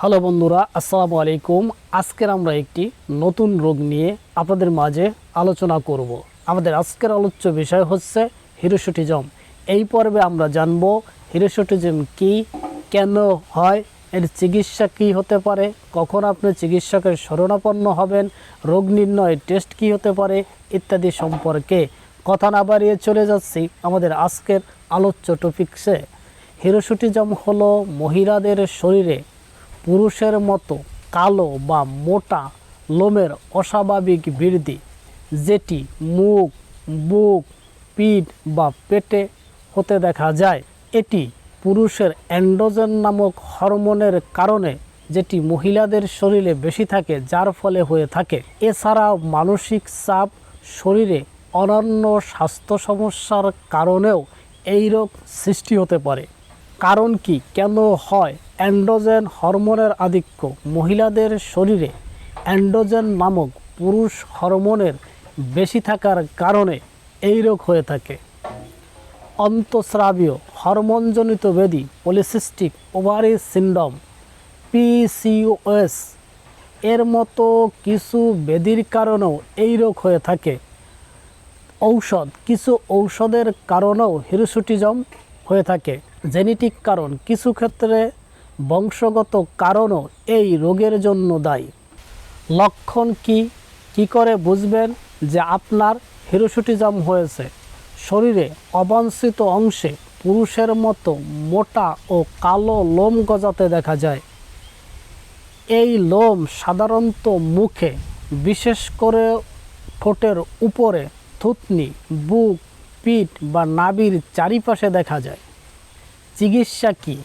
Hello বন্ধুরা, আসসালামু আলাইকুম। আজকের আমরা একটি নতুন রোগ নিয়ে আপনাদের মাঝে আলোচনা করব। আমাদের আজকের আলোচ্য বিষয় হচ্ছে হিরোসুটিজম। এই পর্বে আমরা জানব হিরোসুটিজম কি, কেন হয়, এর চিকিৎসা কী হতে পারে, কখন আপনি চিকিৎসকের শরণাপন্ন হবেন, রোগ নির্ণয় টেস্ট কী হতে পারে ইত্যাদি সম্পর্কে কথা না বাড়িয়ে চলে যাচ্ছি আমাদের আজকের আলোচ্য টপিকসে। হিরোসুটিজম হলো মহিলাদের শরীরে পুরুষের মতো কালো বা মোটা লোমের অস্বাভাবিক বৃদ্ধি, যেটি মুখ, বুক, পিঠ বা পেটে হতে দেখা যায়। এটি পুরুষের অ্যান্ড্রোজেন নামক হরমোনের কারণে, যেটি মহিলাদের শরীরে বেশি থাকে, যার ফলে হয়ে থাকে। এছাড়াও মানসিক চাপ শরীরে অনন্য স্বাস্থ্য সমস্যার কারণেও এই রোগ সৃষ্টি হতে পারে। কারণ কি? কেন হয়? অ্যান্ড্রোজেন হরমোনের আধিক্য। মহিলাদের শরীরে অ্যান্ড্রোজেন নামক পুরুষ হরমোনের বেশি থাকার কারণে এই রোগ হয়ে থাকে। অন্তঃস্রাবীয় হরমোনজনিত ব্যাধি, পলিসিস্টিক ওভারি সিন্ডম পিসিওএস এর মতো কিছু ব্যাধির কারণেও এই রোগ হয়ে থাকে। ঔষধ, কিছু ঔষধের কারণেও হিরোসুটিজম হয়ে থাকে। জেনেটিক কারণ, কিছু ক্ষেত্রে বংশগত কারণও এই রোগের জন্য দায়ী। লক্ষণ কি? কি করে বুঝবেন যে আপনার হিরোসুটিজম হয়েছে? শরীরে অবাঞ্ছিত অংশে পুরুষের মতো মোটা ও কালো লোম গজাতে দেখা যায়। এই লোম সাধারণত মুখে, বিশেষ করে ঠোঁটের উপরে, থুতনি, বুক, পিঠ বা নাবির চারিপাশে দেখা যায়। চিকিৎসা কী?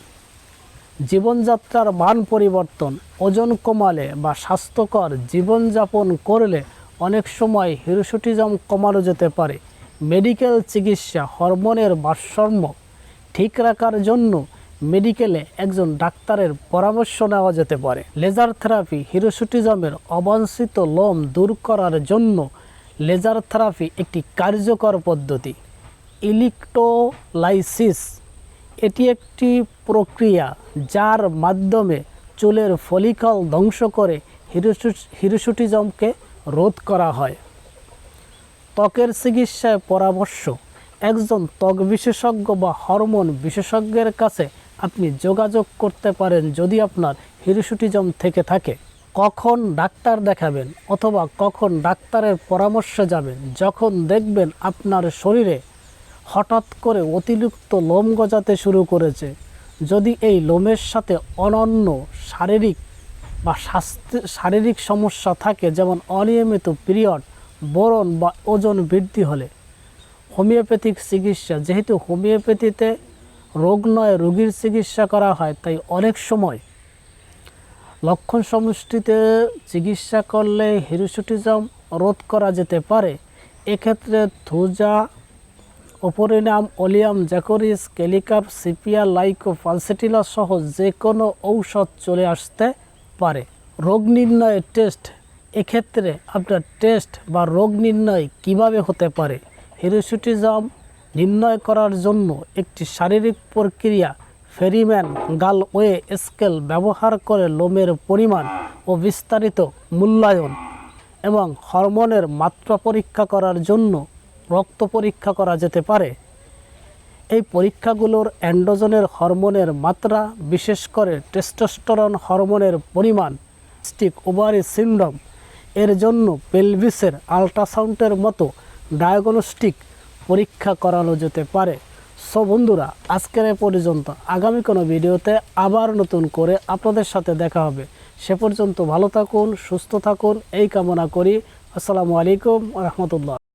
জীবনযাত্রার মান পরিবর্তন, ওজন কমালে বা স্বাস্থ্যকর জীবনযাপন করলে অনেক সময় হিরোসুটিজম কমানো যেতে পারে। মেডিকেল চিকিৎসা হরমোনের ভারসাম্য ঠিক রাখার জন্য মেডিকেলে একজন ডাক্তারের পরামর্শ নেওয়া যেতে পারে। লেজার থেরাপি হিরোসুটিজমের অবাঞ্ছিত লোম দূর করার জন্য লেজার থেরাপি একটি কার্যকর পদ্ধতি। ইলেকট্রোলাইসিস এটি একটি প্রক্রিয়া যার মাধ্যমে চুলের ফলিকল ধ্বংস করে হিরোসু- হিরোসুটিজমকে রোধ করা হয়। ত্বকের চিকিৎসায় পরামর্শ, একজন ত্বক বিশেষজ্ঞ বা হরমোন বিশেষজ্ঞের কাছে আপনি যোগাযোগ করতে পারেন যদি আপনার হিরোসুটিজম থেকে থাকে। কখন ডাক্তার দেখাবেন অথবা কখন ডাক্তারের পরামর্শে যাবেন, যখন দেখবেন আপনার শরীরে হঠাৎ করে অতিরিক্ত লোম গজাতে শুরু করেছে। যদি এই লোমের সাথে অনন্য শারীরিক বা স্বাস্থ্য, শারীরিক সমস্যা থাকে, যেমন অনিয়মিত পিরিয়ড বরণ বা ওজন বৃদ্ধি হলে হোমিওপ্যাথিক চিকিৎসা, যেহেতু হোমিওপ্যাথিতে রোগ নয়, রোগীর চিকিৎসা করা হয়, তাই অনেক সময় লক্ষণ সমষ্টিতে চিকিৎসা করলে হিরোসুটিজম রোধ করা যেতে পারে। এক্ষেত্রে থুজা অপরিনাম ওলিয়াম জ্যাকোরিস, ক্যালিকাপ, সিপিয়া, লাইকো পালসেটিলা সহ যে কোনো ঔষধ চলে আসতে পারে। রোগ নির্ণয়ের টেস্ট, এক্ষেত্রে আপনার টেস্ট বা রোগ নির্ণয় কীভাবে হতে পারে? হিরোসুটিজম নির্ণয় করার জন্য একটি শারীরিক প্রক্রিয়া, ফেরিম্যান গাল ওয়ে স্কেল ব্যবহার করে লোমের পরিমাণ ও বিস্তারিত মূল্যায়ন এবং হরমোনের মাত্রা পরীক্ষা করার জন্য রক্ত পরীক্ষা করা যেতে পারে। এই পরীক্ষাগুলোর অ্যান্ড্রোজেনের হরমোনের মাত্রা, বিশেষ করে টেস্টোস্টেরন হরমোনের পরিমাণ স্টিক ওভারি সিন্ড্রোম, এর জন্য পেলভিসের আল্ট্রাসাউন্ডের মতো ডায়াগনস্টিক পরীক্ষা করানো যেতে পারে। সো বন্ধুরা, আজকের এ পর্যন্ত। আগামী কোনো ভিডিওতে আবার নতুন করে আপনাদের সাথে দেখা হবে। সে পর্যন্ত ভালো থাকুন, সুস্থ থাকুন, এই কামনা করি। আসসালামু আলাইকুম রহমতুল্লাহ।